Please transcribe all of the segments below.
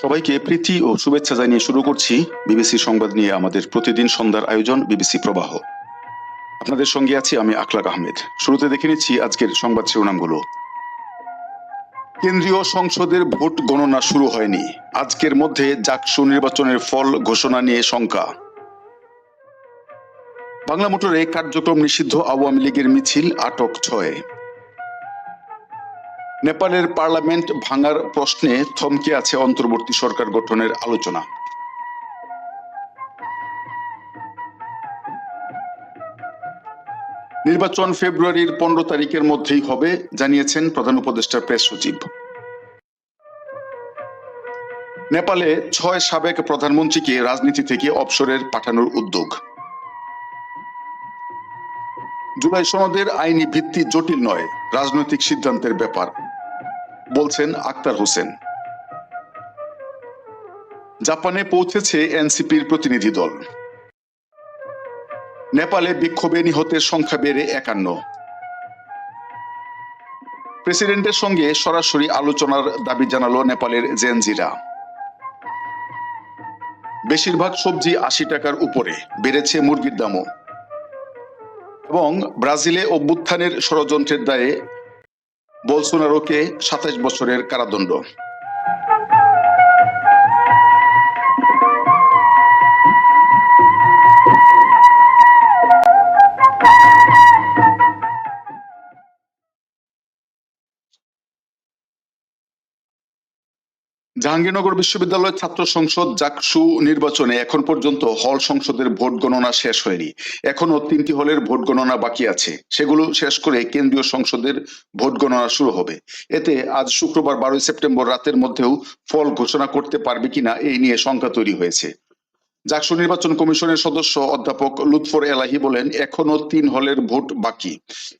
সবাইকে প্রীতি ও শুভেচ্ছা জানিয়ে শুরু করছি বিবিসি সংবাদ নিয়ে আমাদের প্রতিদিন সন্ধ্যার আয়োজন বিবিসি প্রবাহ। আপনাদের সঙ্গে আছি আমি আখলাক আহমেদ। শুরুতে দেখে নিচ্ছি আজকের সংবাদ শিরোনামগুলো। কেন্দ্রীয় সংসদের ভোট গণনা শুরু হয়নি। আজকের মধ্যে জাকসু নির্বাচনের ফল ঘোষণা নিয়ে শঙ্কা। বাংলা মোটরে কার্যক্রম নিষিদ্ধ আওয়ামী লীগের মিছিল আটক ছয়। নেপালের পার্লামেন্ট ভাঙার প্রশ্নে থমকে আছে অন্তর্বর্তী সরকার গঠনের আলোচনা। নির্বাচন ফেব্রুয়ারির পনেরো তারিখের মধ্যেই হবে, জানিয়েছেন প্রধান উপদেষ্টা প্রেস সচিব। নেপালে ছয় সাবেক প্রধানমন্ত্রীকে রাজনীতি থেকে অবসরের পাঠানোর উদ্যোগ। জুলাই সনদের আইনি ভিত্তি জটিল নয়, রাজনৈতিক সিদ্ধান্তের ব্যাপার, বলছেন আক্তার হোসেন। জাপানে পৌঁছেছে এনসিপির প্রতিনিধি দল। নেপালে বিক্ষোভে নিহতের সংখ্যা বেড়ে একান্ন। প্রেসিডেন্টের সঙ্গে সরাসরি আলোচনার দাবি জানালো নেপালের জেনজিরা। বেশিরভাগ সবজি আশি টাকার উপরে, বেড়েছে মুরগির দামও। এবং ব্রাজিলে অভ্যুত্থানের ষড়যন্ত্রের দায়ে বলসোনারোকে সাতাশ বছরের কারাদণ্ড। জাহাঙ্গীরনগর বিশ্ববিদ্যালয়ের ছাত্র সংসদ জাকসু নির্বাচনে এখন পর্যন্ত হল সংসদের ভোট গণনা শেষ হয়নি। এখনও তিনটি হলের ভোট গণনা বাকি আছে। সেগুলো শেষ করে কেন্দ্রীয় সংসদের ভোট গণনা শুরু হবে। এতে আজ শুক্রবার বারোই সেপ্টেম্বর রাতের মধ্যেও ফল ঘোষণা করতে পারবে কিনা এই নিয়ে শঙ্কা তৈরি হয়েছে। জাকসু নির্বাচন কমিশনের সদস্য অধ্যাপক লুৎফর এলাহি বলেন এখনও তিন হলের ভোট বাকি।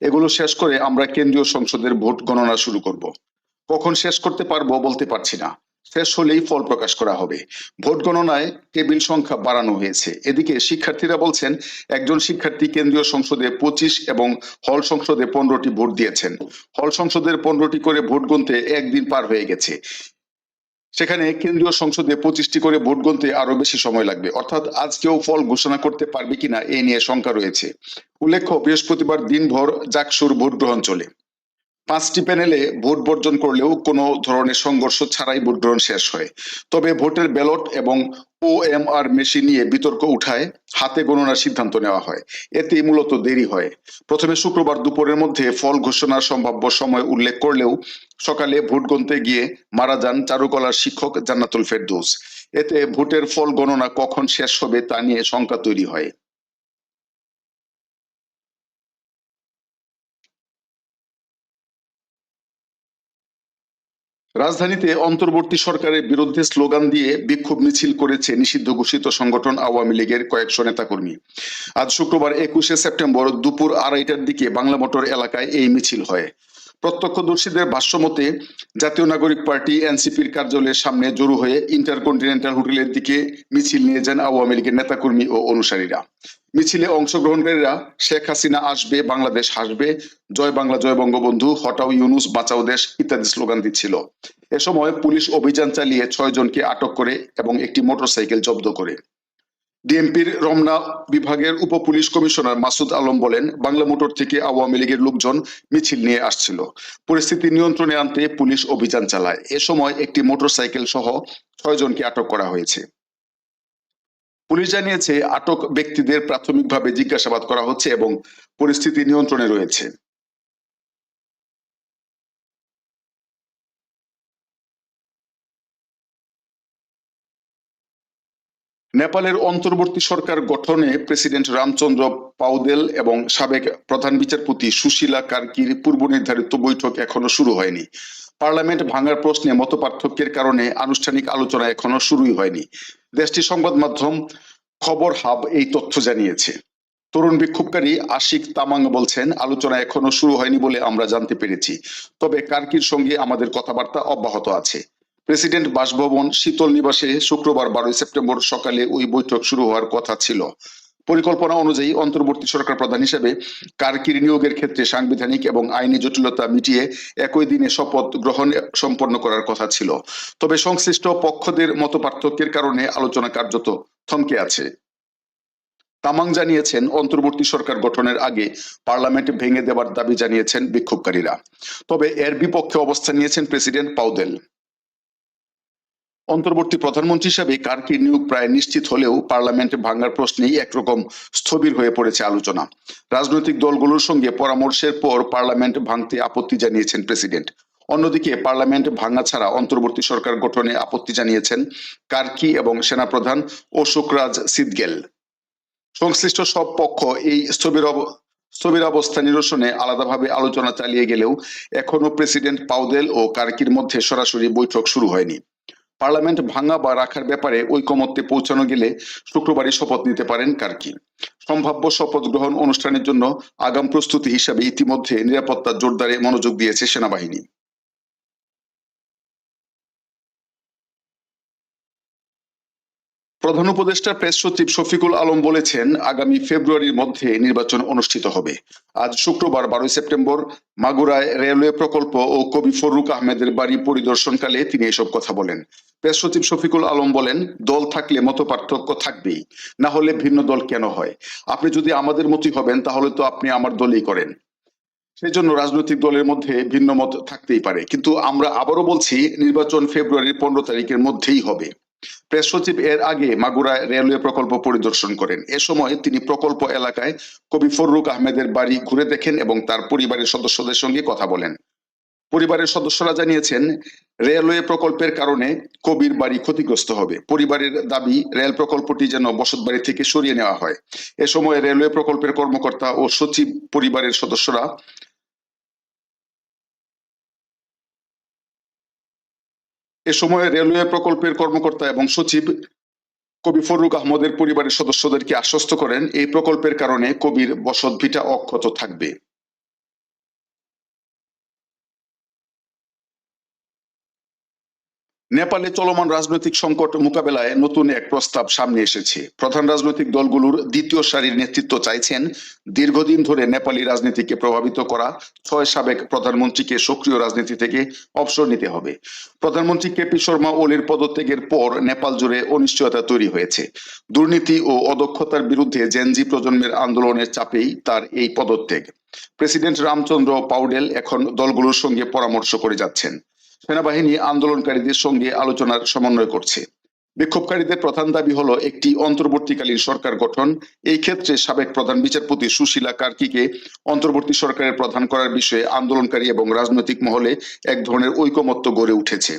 এগুলো শেষ করে আমরা কেন্দ্রীয় সংসদের ভোট গণনা শুরু করব। কখন শেষ করতে পারব বলতে পারছি না। শেষ হলেই ফল প্রকাশ করা হবে। ভোট গণনায় টেবিল সংখ্যা বাড়ানো হয়েছে। এদিকে শিক্ষার্থীরা বলছেন, একজন শিক্ষার্থী কেন্দ্রীয় সংসদে পঁচিশ এবং হল সংসদে পনেরোটি ভোট দিয়েছেন। হল সংসদের পনেরোটি করে ভোট গুনতে একদিন পার হয়ে গেছে। সেখানে কেন্দ্রীয় সংসদে পঁচিশটি করে ভোট গুনতে আরও বেশি সময় লাগবে। অর্থাৎ আজকেও ফল ঘোষণা করতে পারবে কিনা এ নিয়ে শঙ্কা রয়েছে। উল্লেখ্য, বৃহস্পতিবার দিনভর জাকসুর ভোট গ্রহণ চলে। পাঁচটি প্যানেলে ভোট বর্জন করলেও কোনো ধরনের সংঘর্ষ ছাড়াই ভোট গ্রহণ শেষ হয়। তবে ভোটের ব্যালট এবং ও এম আর মেশিন নিয়ে বিতর্ক উঠায়, হাতে গণনার সিদ্ধান্ত নেওয়া হয়। এতে মূলত দেরি হয়। প্রথমে শুক্রবার দুপুরের মধ্যে ফল ঘোষণার সম্ভাব্য সময় উল্লেখ করলেও সকালে ভোট গণতে গিয়ে মারা যান চারুকলার শিক্ষক জান্নাতুল ফেরদৌস। এতে ভোটের ফল গণনা কখন শেষ হবে তা নিয়ে শঙ্কা তৈরি হয়। রাজধানীতে অন্তর্বর্তী সরকারের বিরুদ্ধে স্লোগান দিয়ে বিক্ষোভ মিছিল করেছে নিষিদ্ধ ঘোষিত সংগঠন আওয়ামী লীগের কয়েকশো নেতাকর্মী। আজ শুক্রবার একুশে সেপ্টেম্বর দুপুর আড়াইটার দিকে বাংলা মোটর এলাকায় এই মিছিল হয়। প্রত্যক্ষদর্শীদের ভাষ্যমতে, জাতীয় নাগরিক পার্টি এনসিপির কার্যালয়ের সামনে জড়ো হয়ে ইন্টারকন্টিনেন্টাল হোটেলের দিকে মিছিল নিয়ে যান আওয়ামী লীগের নেতাকর্মী ও অনুসারীরা। মিছিলে অংশগ্রহণকারীরা শেখ হাসিনা আসবে, বাংলাদেশ হাসবে, জয় বাংলা, জয় বঙ্গবন্ধু, হটাও ইউনুস, বাঁচাও দেশ ইত্যাদি স্লোগান দিচ্ছিল। এ সময় পুলিশ অভিযান চালিয়ে ছয় জনকে আটক করে এবং একটি মোটরসাইকেল জব্দ করে। ডিএমপির রমনা বিভাগের উপ পুলিশ কমিশনার মাসুদ আলম বলেন, বাংলা মোটর থেকে আওয়ামী লীগের লোকজন মিছিল নিয়ে আসছিল। পরিস্থিতি নিয়ন্ত্রণে আনতে পুলিশ অভিযান চালায়। এ সময় একটি মোটরসাইকেল সহ ছয় জনকে আটক করা হয়েছে। পুলিশ জানিয়েছে, আটক ব্যক্তিদের প্রাথমিকভাবে জিজ্ঞাসাবাদ করা হচ্ছে এবং পরিস্থিতি নিয়ন্ত্রণে রয়েছে। নেপালের অন্তর্বর্তী সরকার গঠনে প্রেসিডেন্ট রামচন্দ্র পাউদেল এবং সাবেক প্রধান বিচারপতি সুশীলা কার্কির পূর্ব নির্ধারিত বৈঠক এখনও শুরু হয়নি। পার্লামেন্ট ভাঙার প্রশ্নে মতপার্থক্যের কারণে আনুষ্ঠানিক আলোচনা এখনও শুরুই হয়নি। দেশটির সংবাদ মাধ্যম খবর হাব এই তথ্য জানিয়েছে। তরুণ বিক্ষোভকারী আশিক তামাং বলছেন, আলোচনা এখনও শুরু হয়নি বলে আমরা জানতে পেরেছি। তবে কার্কির সঙ্গে আমাদের কথাবার্তা অব্যাহত আছে। প্রেসিডেন্ট বাসভবন শীতল নিবাসে শুক্রবার বারোই সেপ্টেম্বর সকালে ওই বৈঠক শুরু হওয়ার কথা ছিল। পরিকল্পনা অনুযায়ী অন্তর্বর্তী সরকার প্রধান হিসেবে কারকির নিয়োগের ক্ষেত্রে সাংবিধানিক এবং আইনি জটিলতা মিটিয়ে একই দিনে শপথ গ্রহণ সম্পন্ন করার কথা ছিল। তবে সংশ্লিষ্ট পক্ষদের মত পার্থক্যের কারণে আলোচনা কার্যত থমকে আছে। তামাং জানিয়েছেন, অন্তর্বর্তী সরকার গঠনের আগে পার্লামেন্ট ভেঙে দেওয়ার দাবি জানিয়েছেন বিক্ষোভকারীরা। তবে এর বিপক্ষে অবস্থান নিয়েছেন প্রেসিডেন্ট পাউদেল। অন্তর্বর্তী প্রধানমন্ত্রী হিসেবে কার্কির নিয়োগ প্রায় নিশ্চিত হলেও পার্লামেন্ট ভাঙার প্রশ্নেই একরকম স্থবির হয়ে পড়েছে আলোচনা। রাজনৈতিক দলগুলোর সঙ্গে পরামর্শের পর পার্লামেন্ট ভাঙতে আপত্তি জানিয়েছেন প্রেসিডেন্ট। অন্যদিকে পার্লামেন্ট ভাঙা ছাড়া অন্তর্বর্তী সরকার গঠনে আপত্তি জানিয়েছেন কার্কি এবং সেনাপ্রধান অশোক রাজ সিদগেল। সংশ্লিষ্ট সব পক্ষ এই স্থবির অব- স্থবির অবস্থা নিরসনে আলাদাভাবে আলোচনা চালিয়ে গেলেও এখনও প্রেসিডেন্ট পাউদেল ও কার্কির মধ্যে সরাসরি বৈঠক শুরু হয়নি। পার্লামেন্ট ভাঙা বা রাখার ব্যাপারে ঐকমত্যে পৌঁছানো গেলে শুক্রবারই শপথ নিতে পারেন কার্কি সম্ভাব্য শপথ গ্রহণ অনুষ্ঠানের জন্য আগাম প্রস্তুতি হিসাবে ইতিমধ্যে নিরাপত্তা জোরদারে মনোযোগ দিয়েছে সেনাবাহিনী। প্রধান উপদেষ্টা প্রেস সচিব শফিকুল আলম বলেছেন, আগামী ফেব্রুয়ারির মধ্যে নির্বাচন অনুষ্ঠিত হবে। আজ শুক্রবার বারোই সেপ্টেম্বর মাগুরায় রেলওয়ে প্রকল্প ও কবি ফরুক আহমেদের বাড়ি পরিদর্শনকালে তিনি এসব কথা বলেন। প্রেস সচিব শফিকুল আলম বলেন, দল থাকলে মত পার্থক্য থাকবেই, না হলে ভিন্ন দল কেন হয়? আপনি যদি আমাদের মতই হবেন, তাহলে তো আপনি আমার দলই করেন। সেই জন্য রাজনৈতিক দলের মধ্যে ভিন্ন মত থাকতেই পারে। কিন্তু আমরা আবারও বলছি, নির্বাচন ফেব্রুয়ারির পনেরো তারিখের মধ্যেই হবে। প্রেস সচিব এর আগে মাগুরায় রেলওয়ে প্রকল্প পরিদর্শন করেন। এ সময় তিনি প্রকল্প এলাকায় কবি ফররুক আহমেদের বাড়ি ঘুরে দেখেন এবং তার পরিবারের সদস্যদের সঙ্গে কথা বলেন। পরিবারের সদস্যরা জানিয়েছেন, রেলওয়ে প্রকল্পের কারণে কবির বাড়ি ক্ষতিগ্রস্ত হবে। পরিবারের দাবি, রেল প্রকল্পটি যেন বসত বাড়ি থেকে সরিয়ে নেওয়া হয়। এ সময় রেলওয়ে প্রকল্পের কর্মকর্তা ও সচিব পরিবারের সদস্যরা এ সময় রেলওয়ে প্রকল্পের কর্মকর্তা এবং সচিব কবি ফরুক আহমদের পরিবারের সদস্যদেরকে আশ্বস্ত করেন, এই প্রকল্পের কারণে কবির বসত ভিটা অক্ষত থাকবে। নেপালে চলমান রাজনৈতিক সংকট মোকাবেলায় নতুন এক প্রস্তাব সামনে এসেছে। প্রধান রাজনৈতিক দলগুলোর দ্বিতীয় সারির নেতৃত্ব চাইছেন দীর্ঘদিন ধরে নেপালি রাজনীতিকে প্রভাবিত করা ছয় সাবেক প্রধানমন্ত্রীকে সক্রিয় রাজনীতি থেকে অবসর নিতে হবে। প্রধানমন্ত্রী কেপি শর্মা ওলির পদত্যাগের পর নেপাল জুড়ে অনিশ্চয়তা তৈরি হয়েছে। দুর্নীতি ও অদক্ষতার বিরুদ্ধে জেনজি প্রজন্মের আন্দোলনের চাপেই তার এই পদত্যাগ। প্রেসিডেন্ট রামচন্দ্র পাউডেল এখন দলগুলোর সঙ্গে পরামর্শ করে যাচ্ছেন। সেনাবাহিনী আন্দোলনকারীদের সঙ্গে আলোচনার সমন্বয় করছে। বিক্ষোভকারীদের প্রধান দাবি হলো, একটি অন্তর্বর্তীকালীন সরকার গঠন। এই ক্ষেত্রে সাবেক প্রধান বিচারপতি সুশীলা কার্কিকে অন্তর্বর্তী সরকারের প্রধান করার বিষয়ে আন্দোলনকারী এবং রাজনৈতিক মহলে এক ধরনের ঐকমত্য গড়ে উঠেছে।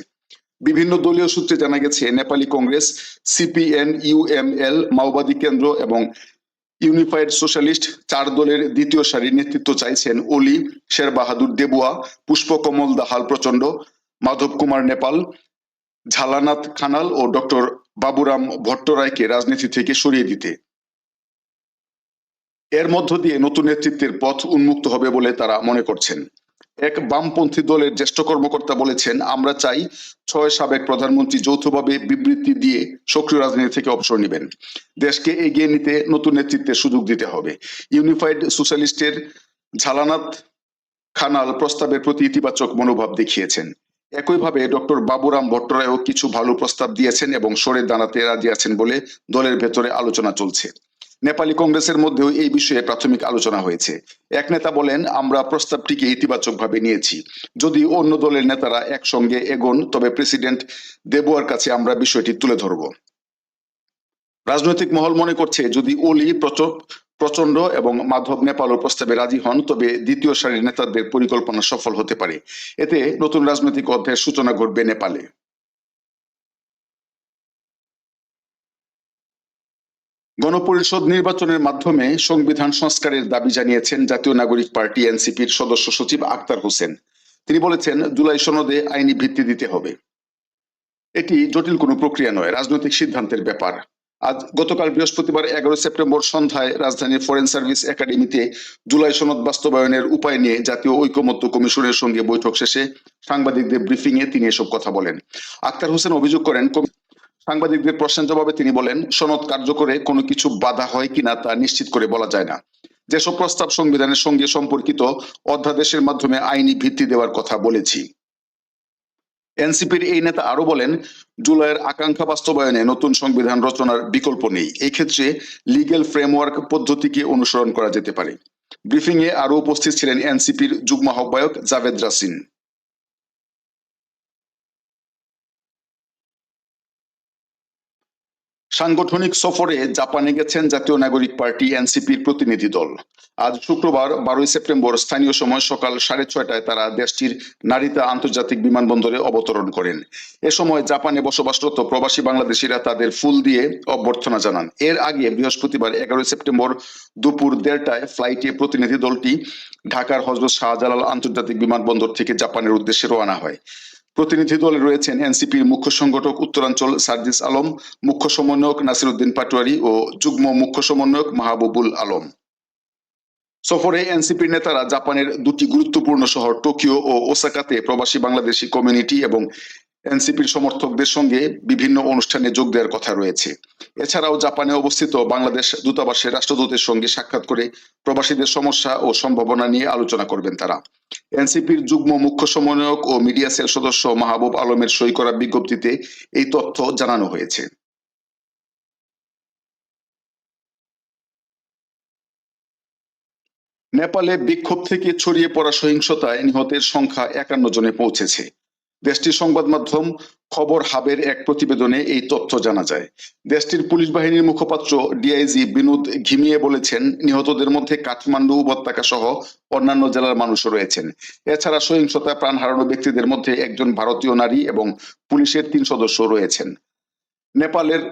বিভিন্ন দলীয় সূত্রে জানা গেছে, নেপালি কংগ্রেস, সিপিএন ইউএমএল মাওবাদী কেন্দ্র এবং ইউনিফাইড সোশ্যালিস্ট চার দলের দ্বিতীয় সারির নেতৃত্ব চাইছেন অলি শের বাহাদুর দেবুয়া, পুষ্পকমল দাহাল প্রচণ্ড মাধব কুমার নেপাল, ঝালানাথ খানাল ও ডক্টর বাবুরাম ভট্টরায়কে রাজনীতি থেকে সরিয়ে দিতে। এর মধ্য দিয়ে নতুন নেতৃত্বের পথ উন্মুক্ত হবে বলে তারা মনে করছেন। এক বামপন্থী দলের জ্যেষ্ঠ কর্মকর্তা বলেছেন, আমরা চাই ছয় সাবেক প্রধানমন্ত্রী যৌথভাবে বিবৃতি দিয়ে সক্রিয় রাজনীতি থেকে অবসর নেবেন। দেশকে এগিয়ে নিতে নতুন নেতৃত্বের সুযোগ দিতে হবে। ইউনিফাইড সোশ্যালিস্টের ঝালানাথ খানাল প্রস্তাবের প্রতি ইতিবাচক মনোভাব দেখিয়েছেন। একইভাবে ডক্টর বাবুরাম ভট্টরায়ও কিছু ভালো প্রস্তাব দিয়েছেন এবং সরে দাঁড়াতে রাজি আছেন বলে দলের ভেতরে আলোচনা চলছে। নেপালি কংগ্রেসের মধ্যেও এই বিষয়ে প্রাথমিক আলোচনা হয়েছে। এক নেতা বলেন, আমরা প্রস্তাবটিকে ইতিবাচকভাবে নিয়েছি। যদি অন্য দলের নেতারা একসঙ্গে এগোন, তবে প্রেসিডেন্ট দেবুয়ার কাছে আমরা বিষয়টি তুলে ধরব। রাজনৈতিক মহল মনে করছে, যদি ওলি প্রচ- প্রচণ্ড এবং মাধব নেপালও প্রস্তাবে রাজি হন, তবে দ্বিতীয় সারির নেতাদের পরিকল্পনা সফল হতে পারে। এতে নতুন রাজনৈতিক অধ্যায়ের সূচনা ঘটবে নেপালে। গণপরিষদ নির্বাচনের মাধ্যমে সংবিধান সংস্কারের দাবি জানিয়েছেন জাতীয় নাগরিক পার্টি এনসিপির সদস্য সচিব আক্তার হোসেন। তিনি বলেছেন, জুলাই সনদে আইনি ভিত্তি দিতে হবে। এটি জটিল কোনো প্রক্রিয়া নয়, রাজনৈতিক সিদ্ধান্তের ব্যাপার। আজ গতকাল বৃহস্পতিবার এগারো সেপ্টেম্বর সন্ধ্যায় রাজধানীর ফরেন সার্ভিস একাডেমিতে জুলাই সনদ বাস্তবায়নের উপায় নিয়ে জাতীয় ঐকমত্য কমিশনের সঙ্গে বৈঠক শেষে সাংবাদিকদের ব্রিফিং এ তিনি এসব কথা বলেন। আক্তার হোসেন অভিযোগ করেন সাংবাদিকদের প্রশ্নের জবাবে তিনি বলেন, সনদ কার্যকরে কোনো কিছু বাধা হয় কিনা তা নিশ্চিত করে বলা যায় না। যেসব প্রস্তাব সংবিধানের সঙ্গে সম্পর্কিত অধ্যাদেশের মাধ্যমে আইনি ভিত্তি দেওয়ার কথা বলেছি। এনসিপির এই নেতা আরও বলেন, জুলাইয়ের আকাঙ্ক্ষা বাস্তবায়নে নতুন সংবিধান রচনার বিকল্প নেই। এক্ষেত্রে লিগেল ফ্রেমওয়ার্ক পদ্ধতিকে অনুসরণ করা যেতে পারে। ব্রিফিং এ আরও উপস্থিত ছিলেন এনসিপির যুগ্ম আহ্বায়ক জাভেদ রাসিন। সাংগঠনিক সফরে জাপানে গেছেন জাতীয় নাগরিক পার্টি এনসিপির প্রতিনিধি দল। আজ শুক্রবার, বারোই সেপ্টেম্বর স্থানীয় সময় সকাল সাড়ে ছয়টায় তারা দেশটির নারিতা আন্তর্জাতিক বিমানবন্দরে অবতরণ করেন। এ সময় জাপানে বসবাসরত প্রবাসী বাংলাদেশিরা তাদের ফুল দিয়ে অভ্যর্থনা জানান। এর আগে বৃহস্পতিবার এগারোই সেপ্টেম্বর দুপুর দেড়টায় ফ্লাইটে প্রতিনিধি দলটি ঢাকার হজরত শাহজালাল আন্তর্জাতিক বিমানবন্দর থেকে জাপানের উদ্দেশ্যে রওনা হয়। প্রতিনিধি দলে রয়েছেন এনসিপির মুখ্য সংগঠক উত্তরাঞ্চল সার্জিস আলম, মুখ্য সমন্বয়ক নাসিরুদ্দিন পাটোয়ারি ও যুগ্ম মুখ্য সমন্বয়ক মাহবুবুল আলম। সফরে এনসিপির নেতারা জাপানের দুটি গুরুত্বপূর্ণ শহর টোকিও ও ওসাকাতে প্রবাসী বাংলাদেশি কমিউনিটি এবং এনসিপির সমর্থকদের সঙ্গে বিভিন্ন অনুষ্ঠানে যোগ দেওয়ার কথা রয়েছে। এছাড়াও জাপানে অবস্থিত বাংলাদেশ দূতাবাসের রাষ্ট্রদূতের সঙ্গে সাক্ষাৎ করে প্রবাসীদের সমস্যা ও সম্ভাবনা নিয়ে আলোচনা করবেন তারা। এনসিপির যুগ্ম মুখ্য সমন্বয়ক ও মিডিয়া সেল সদস্য মাহবুব আলমের সই করা বিজ্ঞপ্তিতে এই তথ্য জানানো হয়েছে। নেপালে বিক্ষোভ থেকে ছড়িয়ে পড়া সহিংসতায় নিহতের সংখ্যা একান্ন জনে পৌঁছেছে। দেশটির সংবাদ মাধ্যম খবর হাবের এক প্রতিবেদনে এই তথ্য জানা যায়। দেশটির পুলিশ বাহিনীর মুখপাত্র ডিআইজি বিনোদ ঘিমিয়ে বলেছেন, নিহতদের মধ্যে কাঠমান্ডু উপত্যকা সহ অন্যান্য জেলার মানুষও রয়েছেন। এছাড়া সহিংসতায় প্রাণ হারানো ব্যক্তিদের মধ্যে একজন ভারতীয় নারী এবং পুলিশের তিন সদস্য রয়েছেন। নেপালের,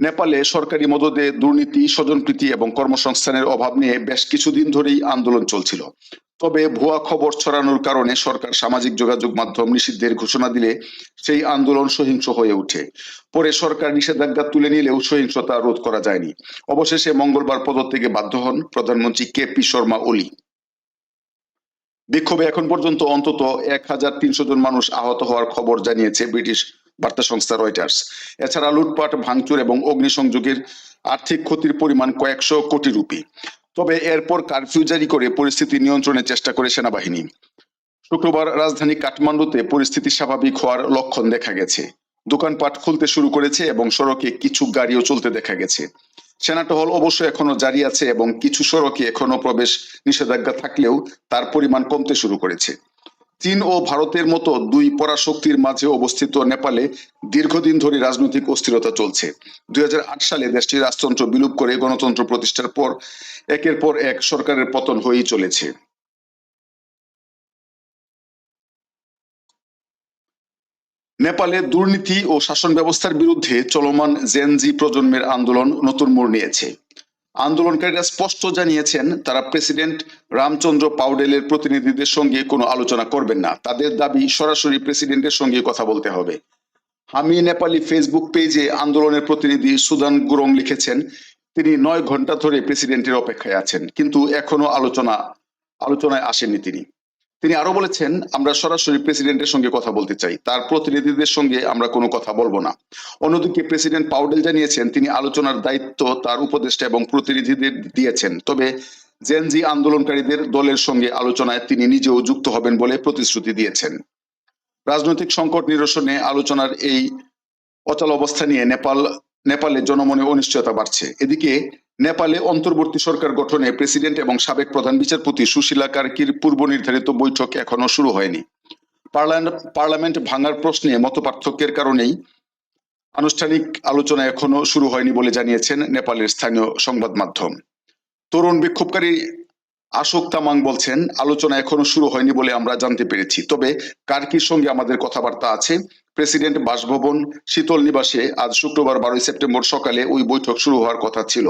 নেপালে সরকারি মদদে দুর্নীতি, স্বজনপ্রীতি এবং কর্মসংস্থানের অভাব নিয়ে বেশ কিছুদিন ধরেই আন্দোলন চলছিল। তবে ভুয়া খবর ছড়ানোর কারণে সরকার সামাজিক যোগাযোগ মাধ্যম নিষিদ্ধের ঘোষণা দিলে সেই আন্দোলন সহিংস হয়ে ওঠে। পরে সরকার নিষেধাজ্ঞা তুলে নিলেও সহিংসতা রোধ করা যায়নি। অবশেষে মঙ্গলবার পদত্যাগে বাধ্য হন প্রধানমন্ত্রী কে পি শর্মা ওলি। বিক্ষোভে এখন পর্যন্ত অন্তত এক হাজার তিনশো জন মানুষ আহত হওয়ার খবর জানিয়েছে ব্রিটিশ বার্তা সংস্থা রয়টার্স। এছাড়া লুটপাট, ভাঙচুর এবং অগ্নিসংযোগের আর্থিক ক্ষতির পরিমাণ কয়েকশো কোটি রুপি। তবে এরপর কারফিউ জারি করে পরিস্থিতি নিয়ন্ত্রণের চেষ্টা করে সেনাবাহিনী। শুক্রবার রাজধানী কাঠমান্ডুতে পরিস্থিতি স্বাভাবিক হওয়ার লক্ষণ দেখা গেছে। দোকানপাট খুলতে শুরু করেছে এবং সড়কে কিছু গাড়িও চলতে দেখা গেছে। সেনা টহল অবশ্য এখনও জারি আছে এবং কিছু সড়কে এখনও প্রবেশ নিষেধাজ্ঞা থাকলেও তার পরিমাণ কমতে শুরু করেছে। চীন ও ভারতের মতো দুই পরাশক্তির মাঝে অবস্থিত নেপালে দীর্ঘদিন ধরে রাজনৈতিক অস্থিরতা চলছে। দুই হাজার আট সালে দেশটির রাজতন্ত্র বিলুপ করে গণতন্ত্র প্রতিষ্ঠার পর একের পর এক সরকারের পতন হয়েই চলেছে। নেপালে দুর্নীতি ও শাসন ব্যবস্থার বিরুদ্ধে চলমান জেনজি প্রজন্মের আন্দোলন নতুন মোড় নিয়েছে। আন্দোলনকারীরা স্পষ্ট জানিয়েছেন, তারা প্রেসিডেন্ট রামচন্দ্র পাউডেলের প্রতিনিধিদের সঙ্গে কোনো আলোচনা করবেন না। তাদের দাবি, সরাসরি প্রেসিডেন্টের সঙ্গে কথা বলতে হবে। হামি নেপালি ফেসবুক পেজে আন্দোলনের প্রতিনিধি সুদান গুরং লিখেছেন, তিনি নয় ঘণ্টা ধরে প্রেসিডেন্টের অপেক্ষায় আছেন, কিন্তু এখনও আলোচনা, আলোচনায় আসেননি তিনি। তিনি আরও বলেছেন, আমরা সরাসরি প্রেসিডেন্টের সঙ্গে কথা বলতে চাই। তার প্রতিনিধিদের সঙ্গে আমরা কোনো কথা বলব না। অন্যদিকে প্রেসিডেন্ট পাউডেল জানিয়েছেন, তিনি আলোচনার দায়িত্ব তার উপদেষ্টা এবং প্রতিনিধিদের দিয়েছেন। তবে জেনজি আন্দোলনকারীদের দলের সঙ্গে আলোচনায় তিনি নিজেও যুক্ত হবেন বলে প্রতিশ্রুতি দিয়েছেন। রাজনৈতিক সংকট নিরসনে আলোচনার এই অচল অবস্থা নিয়ে নেপাল, নেপালে জনমনে অনিশ্চয়তা বাড়ছে। এদিকে নেপালে অন্তর্বর্তী সরকার গঠনে প্রেসিডেন্ট এবং সাবেক প্রধান বিচারপতি সুশীলা কার্কির পূর্ব নির্ধারিত বৈঠক এখনও শুরু হয়নি। পার্লামেন্ট ভাঙার প্রশ্নে মত পার্থক্যের কারণেই আনুষ্ঠানিক আলোচনা এখনও শুরু হয়নি বলে জানিয়েছেন নেপালের স্থানীয় সংবাদ মাধ্যম। তরুণ বিক্ষোভকারী আশোক তামাং বলছেন, আলোচনা এখনও শুরু হয়নি বলে আমরা জানতে পেরেছি। তবে কার্কির সঙ্গে আমাদের কথাবার্তা আছে। প্রেসিডেন্ট বাসভবন শীতল নিবাসে আজ শুক্রবার বারোই সেপ্টেম্বর সকালে ওই বৈঠক শুরু হওয়ার কথা ছিল।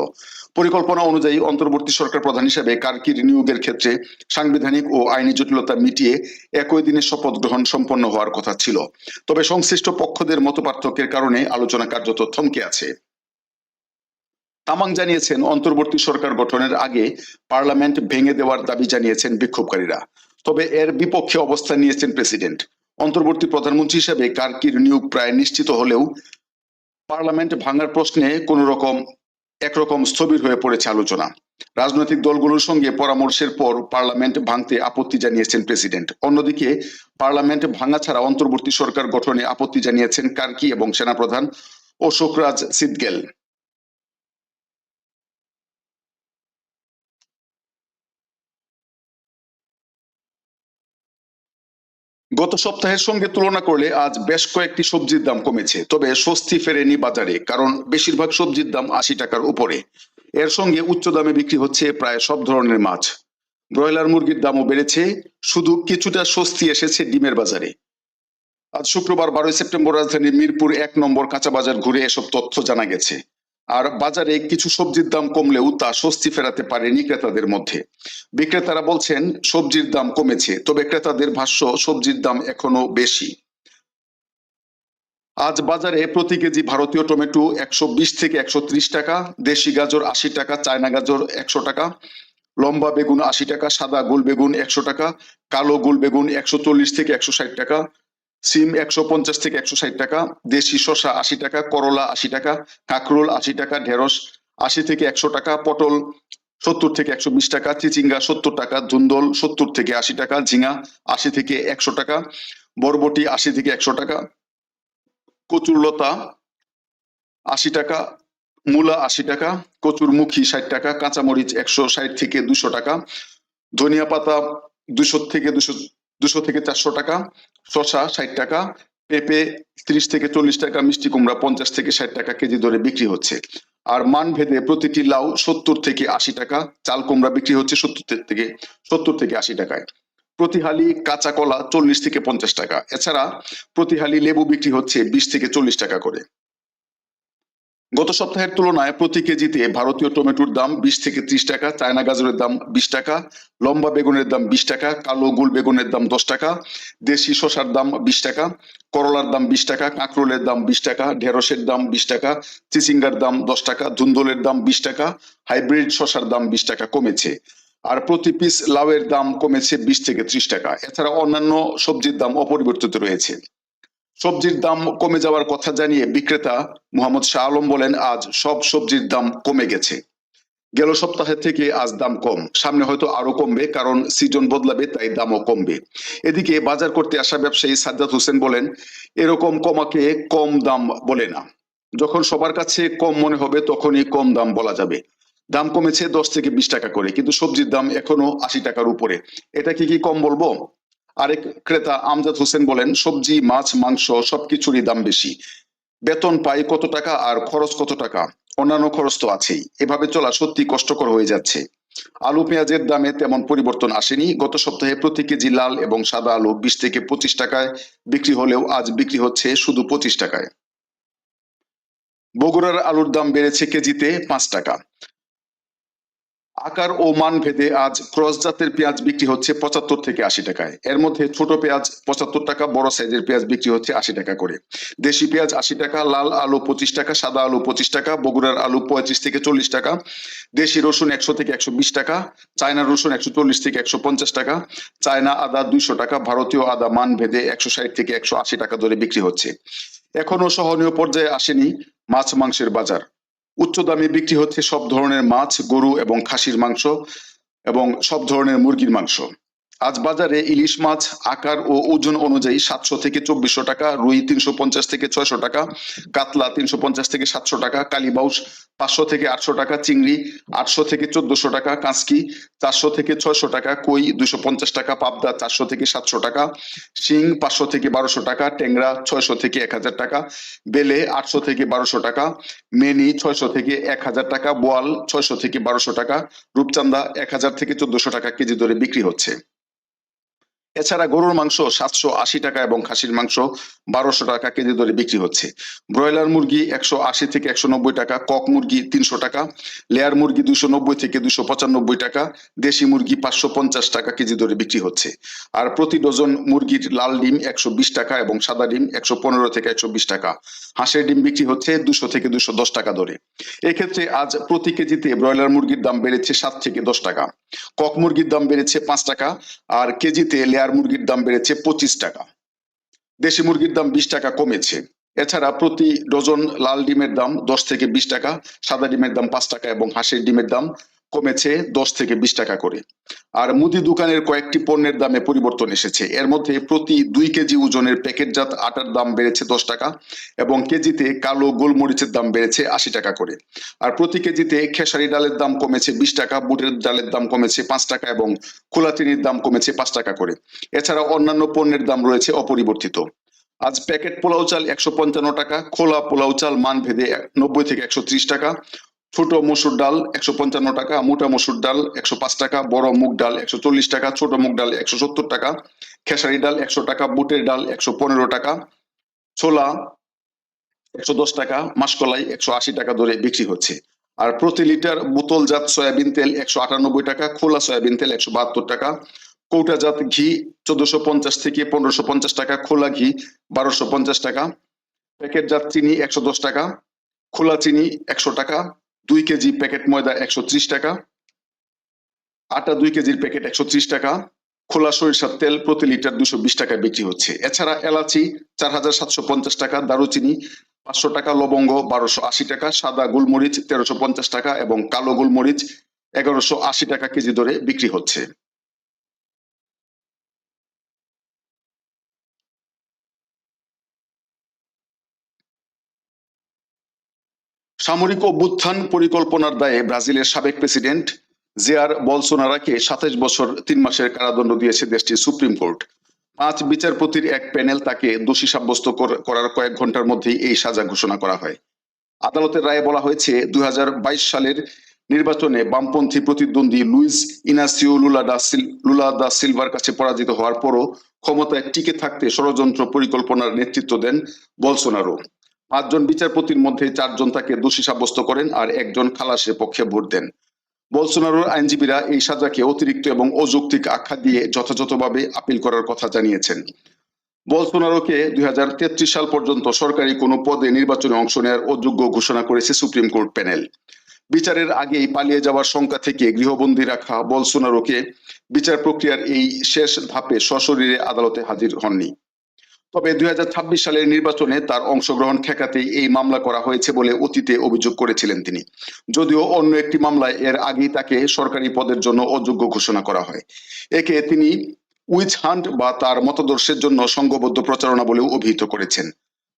পরিকল্পনা অনুযায়ী অন্তর্বর্তী সরকার প্রধান হিসেবে কার্কির নিয়োগের ক্ষেত্রে সাংবিধানিক ও আইনি জটিলতা মিটিয়ে একই দিনে শপথ গ্রহণ সম্পন্ন হওয়ার কথা ছিল। তবে সংশ্লিষ্ট পক্ষদের মত পার্থক্যের কারণে আলোচনা কার্যত থমকে আছে। তামাং জানিয়েছেন, অন্তর্বর্তী সরকার গঠনের আগে পার্লামেন্ট ভেঙে দেওয়ার দাবি জানিয়েছেন বিক্ষোভকারীরা। তবে এর বিপক্ষে অবস্থান নিয়েছেন প্রেসিডেন্ট। অন্তর্বর্তী প্রধানমন্ত্রী হিসেবে কার্কির নিয়োগ প্রায় নিশ্চিত হলেও পার্লামেন্ট ভাঙার প্রশ্নে কোন রকম একরকম স্থবির হয়ে পড়েছে আলোচনা। রাজনৈতিক দলগুলোর সঙ্গে পরামর্শের পর পার্লামেন্ট ভাঙতে আপত্তি জানিয়েছেন প্রেসিডেন্ট। অন্যদিকে, পার্লামেন্ট ভাঙা ছাড়া অন্তর্বর্তী সরকার গঠনে আপত্তি জানিয়েছেন কার্কি এবং সেনাপ্রধান অশোক রাজ সিদগেল। গত সপ্তাহের সঙ্গে তুলনা করলে আজ বেশ কয়েকটি সবজির দাম কমেছে, তবে স্বস্তি ফেরেনি বাজারে, কারণ বেশিরভাগ সবজির দাম আশি টাকার উপরে। এর সঙ্গে উচ্চ দামে বিক্রি হচ্ছে প্রায় সব ধরনের মাছ। ব্রয়লার মুরগির দামও বেড়েছে, শুধু কিছুটা স্বস্তি এসেছে ডিমের বাজারে। আজ শুক্রবার বারোই সেপ্টেম্বর রাজধানীর মিরপুর এক নম্বর কাঁচা বাজার ঘুরে এসব তথ্য জানা গেছে। আর বাজারে কিছু সবজির দাম কমলেও তা স্বস্তি ফেরাতে পারেনি ক্রেতাদের মধ্যে। বিক্রেতারা বলছেন, সবজির দাম কমেছে, তবে ক্রেতাদের ভাষ্য, সবজির দাম এখনও বেশি। আজ বাজারে প্রতি কেজি ভারতীয় টমেটো একশো বিশ থেকে একশো ত্রিশ টাকা, দেশি গাজর আশি টাকা, চায়না গাজর একশো টাকা, লম্বা বেগুন আশি টাকা, সাদা গোল বেগুন একশো টাকা, কালো গোল বেগুন একশো চল্লিশ থেকে একশো ষাট টাকা সিম একশো পঞ্চাশ থেকে একশো ষাট টাকা, দেশি শসা আশি টাকা, করলা আশি টাকা, কাঁকরোল আশি টাকা, ঢেঁড়স আশি থেকে একশো টাকা, পটল সত্তর থেকে একশো বিশ টাকা, চিচিঙ্গা সত্তর টাকা, ধুন্দল সত্তর থেকে আশি টাকা, ঝিঙা আশি থেকে একশো টাকা, বরবটি আশি থেকে একশো টাকা কচুরলতা আশি টাকা, মূলা আশি টাকা কচুরমুখী ষাট টাকা, কাঁচামরিচ একশো ষাট থেকে দুশো টাকা, ধনিয়া পাতা দুশো থেকে দুশো দুশো থেকে চারশো টাকা শসা ষাট টাকা, পেঁপে ত্রিশ থেকে চল্লিশ টাকা, মিষ্টি কুমড়া পঞ্চাশ থেকে ষাট টাকা কেজি দরে বিক্রি হচ্ছে। আর মান ভেদে প্রতিটি লাউ সত্তর থেকে আশি টাকা, চাল কুমড়া বিক্রি হচ্ছে সত্তর থেকে সত্তর থেকে আশি টাকায়। প্রতি হালি কাঁচা কলা চল্লিশ থেকে পঞ্চাশ টাকা। এছাড়া প্রতি হালি লেবু বিক্রি হচ্ছে বিশ থেকে চল্লিশ টাকা করে। গত সপ্তাহের তুলনায় প্রতি কেজিতে ভারতীয় টমেটোর দাম বিশ থেকে ত্রিশ টাকা, চায়না গাজরের দাম বিশ টাকা, লম্বা বেগুনের দাম বিশ টাকা, কালো গুল বেগুনের দাম দশ টাকা, দেশি শসার দাম বিশ টাকা, করলার দাম বিশ টাকা, কাঁকরোলের দাম বিশ টাকা, ঢেঁড়সের দাম বিশ টাকা, চিচিঙ্গার দাম দশ টাকা, ধুন্দলের দাম বিশ টাকা, হাইব্রিড শসার দাম বিশ টাকা কমেছে। আর প্রতি পিস লাউয়ের দাম কমেছে বিশ থেকে ত্রিশ টাকা। এছাড়া অন্যান্য সবজির দাম অপরিবর্তিত রয়েছে। সবজির দাম কমে যাওয়ার কথা জানিয়ে বিক্রেতা মোহাম্মদ শাহ আলম বলেন, আজ সব সবজির দাম কমে গেছে। গেল সপ্তাহে থেকে আজ দাম কম। সামনে হয়তো আরও কমবে, কারণ সিজন বদলাবে, তাই দামও কমবে। এদিকে বাজার করতে আসা ব্যবসায়ী সাজ্জাদ হোসেন বলেন, এরকম কমাকে কম দাম বলে না। যখন সবার কাছে কম মনে হবে, তখনই কম দাম বলা যাবে। দাম কমেছে দশ থেকে বিশ টাকা করে, কিন্তু সবজির দাম এখনও আশি টাকার উপরে। এটা কি কি কম বলব? আরেক ক্রেতা আমজাদ হোসেন বলেন, সবজি, মাছ, মাংস সবকিছুরই দাম বেশি। বেতন পাই কত টাকা আর খরচ কত টাকা? অন্যান্য খরচ তো আছেই। এভাবে চলা সত্যি কষ্টকর হয়ে যাচ্ছে। আলু পেঁয়াজের দামে তেমন পরিবর্তন আসেনি। গত সপ্তাহে প্রতি কেজি লাল এবং সাদা আলু বিশ থেকে পঁচিশ টাকায় বিক্রি হলেও আজ বিক্রি হচ্ছে শুধু পঁচিশ টাকায়। বগুড়ার আলুর দাম বেড়েছে কেজিতে পাঁচ টাকা। আকার ও মান ভেদে আজ ক্রস জাতের পেঁয়াজ বিক্রি হচ্ছে পঁচাত্তর থেকে আশি টাকায়। এর মধ্যে ছোট পেঁয়াজ পঁচাত্তর টাকা, বড় সাইজের পেঁয়াজ বিক্রি হচ্ছে আশি টাকা করে। দেশি পেঁয়াজ আশি টাকা, লাল আলু পঁচিশ টাকা, সাদা আলু পঁচিশ টাকা, বগুড়ার আলু পঁয়ত্রিশ থেকে চল্লিশ টাকা, দেশি রসুন একশো থেকে একশো বিশ টাকা, চায়না রসুন একশো চল্লিশ থেকে একশো পঞ্চাশ টাকা, চায়না আদা দুইশো টাকা, ভারতীয় আদা মান ভেদে একশো ষাট থেকে একশো আশি টাকা ধরে বিক্রি হচ্ছে। এখনও সহনীয় পর্যায়ে আসেনি মাছ মাংসের বাজার। উচ্চ দামে বিক্রি হচ্ছে সব ধরনের মাছ, গরু এবং খাসির মাংস এবং সব ধরনের মুরগির মাংস। আজ বাজারে ইলিশ মাছ, আকার ও ওজন অনুযায়ী সাতশো থেকে চব্বিশশো টাকা, রুই তিনশো পঞ্চাশ থেকে ছয়শো টাকা, কাতলা তিনশো পঞ্চাশ থেকে সাতশো টাকা কালীবাউস পাঁচশো থেকে আটশো টাকা, চিংড়ি আটশো থেকে চোদ্দশো টাকা, কাঁচকি চারশো থেকে ছয়শো টাকা, কই দুশো পঞ্চাশ টাকা, পাবদা চারশো থেকে সাতশো টাকা, শিং পাঁচশো থেকে বারোশো টাকা, ট্যাংরা ছয়শো থেকে এক হাজার টাকা, বেলে আটশো থেকে বারোশো টাকা, মেনি ছয়শো থেকে এক হাজার টাকা, বোয়াল ছয়শো থেকে বারোশো টাকা রূপচান্দা এক হাজার থেকে চোদ্দশো টাকা কেজি দরে বিক্রি হচ্ছে। এছাড়া গরুর মাংস সাতশো আশি টাকা এবং খাসির মাংস বারোশো টাকা কেজি দরে বিক্রি হচ্ছে। ব্রয়লার মুরগি একশো আশি থেকে একশো নব্বই টাকা, কক মুরগি তিনশো টাকা, লেয়ার মুরগি দুশো নব্বই থেকে দুশো পঁচানব্বই টাকা, দেশি মুরগি পাঁচশো পঞ্চাশ টাকা কেজি দরে বিক্রি হচ্ছে। আর প্রতি ডজন মুরগির লাল ডিম একশো বিশ টাকা এবং সাদা ডিম একশো পনেরো থেকে একশো বিশ টাকা। হাঁসের ডিম বিক্রি হচ্ছে দুশো থেকে দুশো দশ টাকা দরে এক্ষেত্রে আজ প্রতি কেজিতে ব্রয়লার মুরগির দাম বেড়েছে সাত থেকে দশ টাকা, কক মুরগির দাম বেড়েছে পাঁচ টাকা, আর কেজিতে লেয়ার মুরগির দাম বেড়েছে পঁচিশ টাকা। দেশি মুরগির দাম বিশ টাকা কমেছে। এছাড়া প্রতি ডজন লাল ডিমের দাম দশ থেকে বিশ টাকা, সাদা ডিমের দাম পাঁচ টাকা এবং হাঁসের ডিমের দাম কমেছে দশ থেকে বিশ টাকা করে। আর মুদি দোকানের কয়েকটি পণ্যের দামে পরিবর্তন এসেছে। এর মধ্যে প্রতি দুই কেজি ওজনের প্যাকেটজাত আটার দাম বেড়েছে দশ টাকা এবং কেজিতে কালো গোলমরিচের দাম বেড়েছে আশি টাকা করে। আর প্রতি কেজিতে খেসারি ডালের দাম কমেছে বিশ টাকা, বুটের ডালের দাম কমেছে পাঁচ টাকা এবং খোলা চিনির দাম কমেছে পাঁচ টাকা করে। এছাড়া অন্যান্য পণ্যের দাম রয়েছে অপরিবর্তিত। আজ প্যাকেট পোলাও চাল একশো পঞ্চান্ন টাকা, খোলা পোলাও চাল মান ভেদে নব্বই থেকে একশো ত্রিশ টাকা ছোট মসুর ডাল একশো পঞ্চান্ন টাকা, মোটা মসুর ডাল একশো পাঁচ টাকা, বড় মুগ ডাল একশো চল্লিশ টাকা, ছোট মুগ ডাল একশো সত্তর টাকা, খেসারি ডাল একশো টাকা, বুটের ডাল একশো পনেরো টাকা, ছোলা একশো দশ টাকা, মাসকলাই একশো আশি টাকা দরে বিক্রি হচ্ছে। আর প্রতি লিটার বোতলজাত সয়াবিন তেল একশো আটানব্বই টাকা, খোলা সয়াবিন তেল একশো বাহাত্তর টাকা, কৌটাজাত ঘি চোদ্দশো পঞ্চাশ থেকে পনেরোশো পঞ্চাশ টাকা, খোলা ঘি বারোশো পঞ্চাশ টাকা, প্যাকেটজাত চিনি একশো দশ টাকা, খোলা চিনি একশো টাকা দুই কেজি প্যাকেট ময়দা একশো ত্রিশ টাকা, আটা দুই কেজির প্যাকেট একশো ত্রিশ টাকা, খোলা সরিষার তেল প্রতি লিটার দুশো বিশ টাকা বিক্রি হচ্ছে। এছাড়া এলাচি চার হাজার সাতশো পঞ্চাশ টাকা, দারুচিনি পাঁচশো টাকা, লবঙ্গ বারোশো আশি টাকা, সাদা গোলমরিচ তেরোশো পঞ্চাশ টাকা এবং কালো গোলমরিচ এগারোশো আশি টাকা কেজি দরে বিক্রি হচ্ছে। সামরিক অভ্যুত্থান পরিকল্পনার দায়ে ব্রাজিলের সাবেক প্রেসিডেন্ট জেয়ার বলসোনারাকে সাতাশ বছর তিন মাসের কারাদণ্ড দিয়েছে দেশটির সুপ্রিম কোর্ট। পাঁচ বিচারপতির এক প্যানেল তাকে দোষী সাব্যস্ত করার কয়েক ঘণ্টার মধ্যেই এই সাজা ঘোষণা করা হয়। আদালতের রায়ে বলা হয়েছে, দুই হাজার বাইশ সালের নির্বাচনে বামপন্থী প্রতিদ্বন্দ্বী Luiz Inacio Lula da Lula da silver কাছে পরাজিত হওয়ার পরও ক্ষমতায় টিকে থাকতে ষড়যন্ত্র পরিকল্পনার নেতৃত্ব দেন বলসোনারো। পাঁচজন বিচারপতির মধ্যে চারজন তাকে দোষী সাব্যস্ত করেন আর একজন খালাসের পক্ষে ভোট দেন। বলসোনারোর আইনজীবীরা এই সাজাকে অতিরিক্ত এবং অযৌক্তিক আখ্যা দিয়ে যথাযথভাবে আপিল করার কথা জানিয়েছেন। বলসোনারোকে দুই হাজার তেত্রিশ সাল পর্যন্ত সরকারি কোনো পদে নির্বাচনে অংশ নেওয়ার অযোগ্য ঘোষণা করেছে সুপ্রিম কোর্ট প্যানেল। বিচারের আগেই পালিয়ে যাওয়ার শঙ্কা থেকে গৃহবন্দী রাখা বলসোনারোকে বিচার প্রক্রিয়ার এই শেষ ধাপে সশরীরে আদালতে হাজির হননি। তবে দুই হাজার ছাব্বিশ সালের নির্বাচনে তার অংশগ্রহণ ঠেকাতেই এই মামলা করা হয়েছে বলে অতীতে অভিযোগ করেছিলেন তিনি। যদিও অন্য একটি মামলায় এর আগেই তাকে সরকারি পদের জন্য অযোগ্য ঘোষণা করা হয়। একে তিনি উইচ হান্ট বা তার মতাদর্শের জন্য সংঘবদ্ধ প্রচারণা বলেও অভিহিত করেছেন।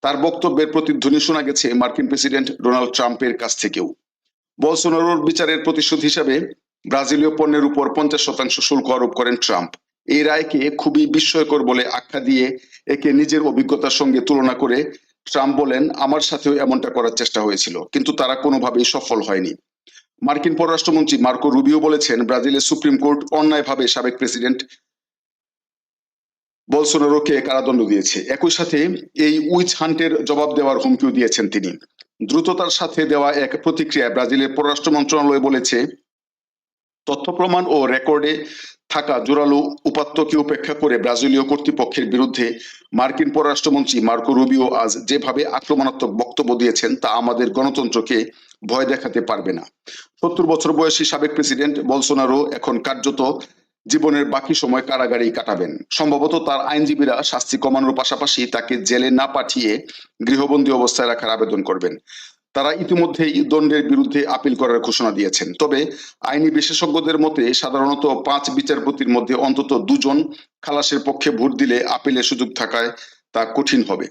তার বক্তব্যের প্রতিধ্বনি শোনা গেছে মার্কিন প্রেসিডেন্ট ডোনাল্ড ট্রাম্পের কাছ থেকেও। বলসোনারোর বিচারের প্রতিশোধ হিসাবে ব্রাজিলীয় পণ্যের উপর পঞ্চাশ শতাংশ শুল্ক আরোপ করেন ট্রাম্প। এই রায়কে খুবই বিস্ময়কর বলে আখ্যা দিয়ে একে নিজের অভিজ্ঞতার সঙ্গে তুলনা করে ট্রাম্প বলেন, আমার সাথেও এমনটা করার চেষ্টা হয়েছিল, কিন্তু তারা কোনোভাবেই সফল হয়নি। মার্কিন পররাষ্ট্রমন্ত্রী মার্কো রুবিও বলেছেন, ব্রাজিলের সুপ্রিম কোর্ট অন্যায়ভাবে সাবেক প্রেসিডেন্ট বলসোনারোকে কারাদণ্ড দিয়েছে। একই সাথে এই উইচ হান্টের জবাব দেওয়ার হুমকিও দিয়েছেন তিনি। দ্রুততার সাথে দেওয়া এক প্রতিক্রিয়ায় ব্রাজিলের পররাষ্ট্র মন্ত্রণালয় বলেছে তথ্য প্রমাণ ও রেকর্ডে থাকা জোরালো উপাত্তকে উপেক্ষা করে ব্রাজিলীয় কর্তৃপক্ষের বিরুদ্ধে মার্কিন পররাষ্ট্রমন্ত্রী মার্কো রুবিও আজ যেভাবে আক্রমণাত্মক বক্তব্য দিয়েছেন, তা আমাদের গণতন্ত্রকে ভয় দেখাতে পারবে না। সত্তর বছর বয়সী সাবেক প্রেসিডেন্ট বলসোনারো এখন কার্যত জীবনের বাকি সময় কারাগারেই কাটাবেন। সম্ভবত তার আইনজীবীরা শাস্তি কমানোর পাশাপাশি তাকে জেলে না পাঠিয়ে গৃহবন্দী অবস্থায় রাখার আবেদন করবেন। তারা ইতিমধ্যেই দণ্ডের বিরুদ্ধে আপিল করার ঘোষণা দিয়েছেন। তবে আইনি বিশেষজ্ঞদের মতে, সাধারণত পাঁচ বিচারপতির মধ্যে অন্তত দুজন খালাসের পক্ষে ভোট দিলে আপিলের সুযোগ থাকায় তা কঠিন হবে।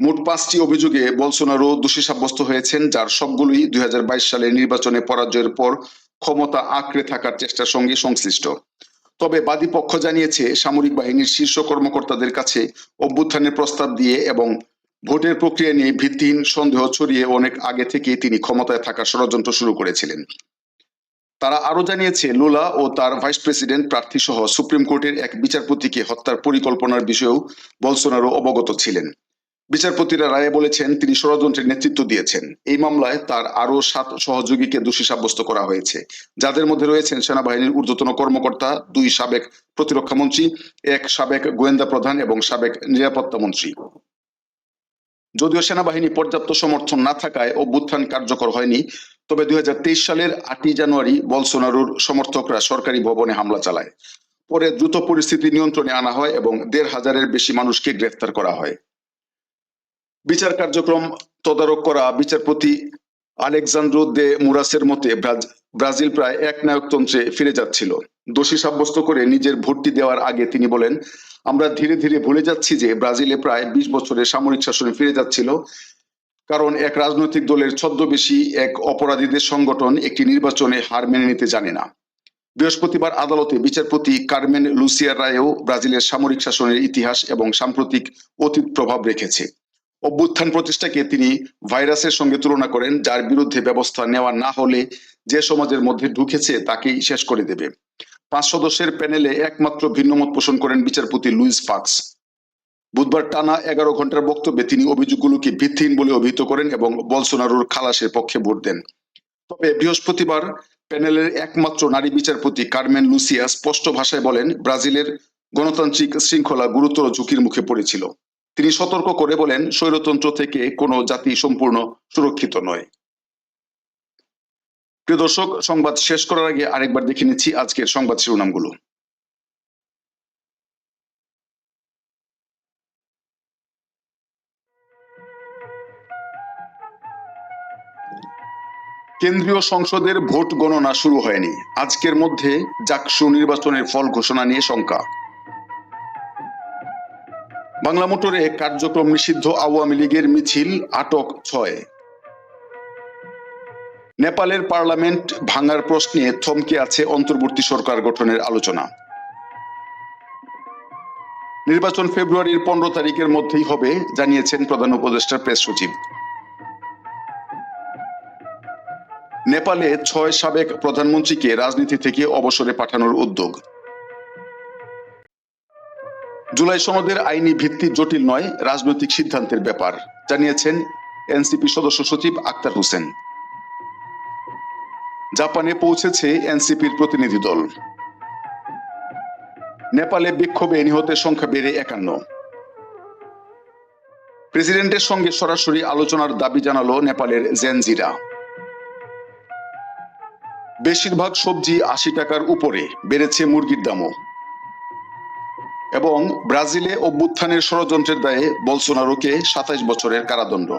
মোট পাঁচটি অভিযোগে বলসোনারো দোষী সাব্যস্ত হয়েছেন, যার সবগুলোই দুই সালের নির্বাচনে পরাজয়ের পর ক্ষমতা আঁকড়ে থাকার চেষ্টার সঙ্গে সংশ্লিষ্ট। তবে বাদী পক্ষ জানিয়েছে, সামরিক বাহিনীর শীর্ষ কর্মকর্তাদের কাছে অভ্যুত্থানের প্রস্তাব দিয়ে এবং ভোটের প্রক্রিয়া নিয়ে ভিত্তিহীন সন্দেহ ছড়িয়ে অনেক আগে থেকে তিনি ক্ষমতায় থাকার ষড়যন্ত্র শুরু করেছিলেন। তারা আরও জানিয়েছে, লুলা ও তার ভাইস প্রেসিডেন্ট প্রার্থী সহ সুপ্রিম কোর্টের এক বিচারপতিকে হত্যার পরিকল্পনার বিষয়েও বলসোনারো অবগত ছিলেন। বিচারপতিরা রায়ে বলেছেন, তিনি ষড়যন্ত্রের নেতৃত্ব দিয়েছেন। এই মামলায় তার আরও সাত সহযোগীকে দোষী সাব্যস্ত করা হয়েছে। যাদের মধ্যে রয়েছেন সেনাবাহিনীর ঊর্ধ্বতন কর্মকর্তা, দুই সাবেক প্রতিরক্ষা মন্ত্রী, এক সাবেক গোয়েন্দা প্রধান এবং সাবেক নিরাপত্তা মন্ত্রী। যদিও সেনাবাহিনী পর্যাপ্ত সমর্থন না থাকায় অভ্যুত্থান কার্যকর হয়নি, তবে দুই সালের আটই জানুয়ারি বলসোনারোর সমর্থকরা সরকারি ভবনে হামলা চালায়। পরে দ্রুত পরিস্থিতি নিয়ন্ত্রণে আনা হয় এবং দেড় হাজারের বেশি মানুষকে গ্রেফতার করা হয়। বিচার কার্যক্রম তদারক করা বিচারপতি আলেকজান্দ্রো দে মুরাসের মতে ব্রাজিল প্রায় এক নায়কতন্ত্রে ফিরে যাচ্ছিল। দোষী সাব্যস্ত করে নিজের ভোটটি দেওয়ার আগে তিনি বলেন আমরা ধীরে ধীরে ভুলে যাচ্ছি যে ব্রাজিলে প্রায় বিশ বছরের সামরিক শাসনে ফিরে যাচ্ছিল। কারণ এক রাজনৈতিক দলের ছদ্মবেশী এক অপরাধীদের সংগঠন একটি নির্বাচনে হার মেনে নিতে জানে না। বৃহস্পতিবার আদালতে বিচারপতি কার্মেন লুসিয়া রায়েও ব্রাজিলের সামরিক শাসনের ইতিহাস এবং সাম্প্রতিক অতীত প্রভাব রেখেছে। অভ্যুত্থান প্রতিষ্ঠাকে তিনি ভাইরাসের সঙ্গে তুলনা করেন, যার বিরুদ্ধে ব্যবস্থা নেওয়া না হলে যে সমাজের মধ্যে ঢুকেছে তাকেই শেষ করে দেবে। পাঁচ সদস্যের প্যানেলে একমাত্র ভিন্নমত পোষণ করেন বিচারপতি লুইস ফাক্স বুধবার টানা এগারো ঘণ্টার বক্তব্যে তিনি অভিযোগগুলোকে ভিত্তিহীন বলে অভিহিত করেন এবং বলসোনারোর খালাসের পক্ষে ভোট দেন। তবে বৃহস্পতিবার প্যানেলের একমাত্র নারী বিচারপতি কার্মেন লুসিয়া স্পষ্ট ভাষায় বলেন, ব্রাজিলের গণতান্ত্রিক শৃঙ্খলা গুরুতর ঝুঁকির মুখে পড়েছিল। তিনি সতর্ক করে বলেন, স্বৈরতন্ত্র থেকে কোনো জাতি সম্পূর্ণ সুরক্ষিত নয়। প্রিয় দর্শক, সংবাদ শেষ করার আগে আরেকবার দেখে নিচ্ছি আজকের সংবাদ শিরোনামগুলো। কেন্দ্রীয় সংসদের ভোট গণনা শুরু হয়নি। আজকের মধ্যে জাকসু নির্বাচনের ফল ঘোষণা নিয়ে শঙ্কা। বাংলা মোটরে কার্যক্রম নিষিদ্ধ আওয়ামী লীগের মিছিল আটক ছয়। নেপালের পার্লামেন্ট ভাঙার প্রশ্নে থমকে আছে অন্তর্বর্তী সরকার গঠনের আলোচনা। নির্বাচন ফেব্রুয়ারির পনেরো তারিখের মধ্যেই হবে, জানিয়েছেন প্রধান উপদেষ্টা প্রেস সচিব। নেপালে ছয় সাবেক প্রধানমন্ত্রীকে রাজনীতি থেকে অবসরে পাঠানোর উদ্যোগ। জুলাই সনদের আইনি ভিত্তি জটিল নয়, রাজনৈতিক সিদ্ধান্তের ব্যাপার, জানিয়েছেন এনসিপি সদস্য সচিব আক্তার হোসেন। জাপানে পৌঁছেছে এনসিপির প্রতিনিধি দল। নেপালে বিক্ষোভে নিহতের সংখ্যা বেড়ে একান্ন। প্রেসিডেন্টের সঙ্গে সরাসরি আলোচনার দাবি জানালো নেপালের জেনজিরা। বেশিরভাগ সবজি আশি টাকার উপরে বেড়েছে মুরগির দামও। এবং ব্রাজিলে অভ্যুত্থানের ষড়যন্ত্রের দায়ে বলসোনারোকে সাতাইশ বছরের কারাদণ্ড।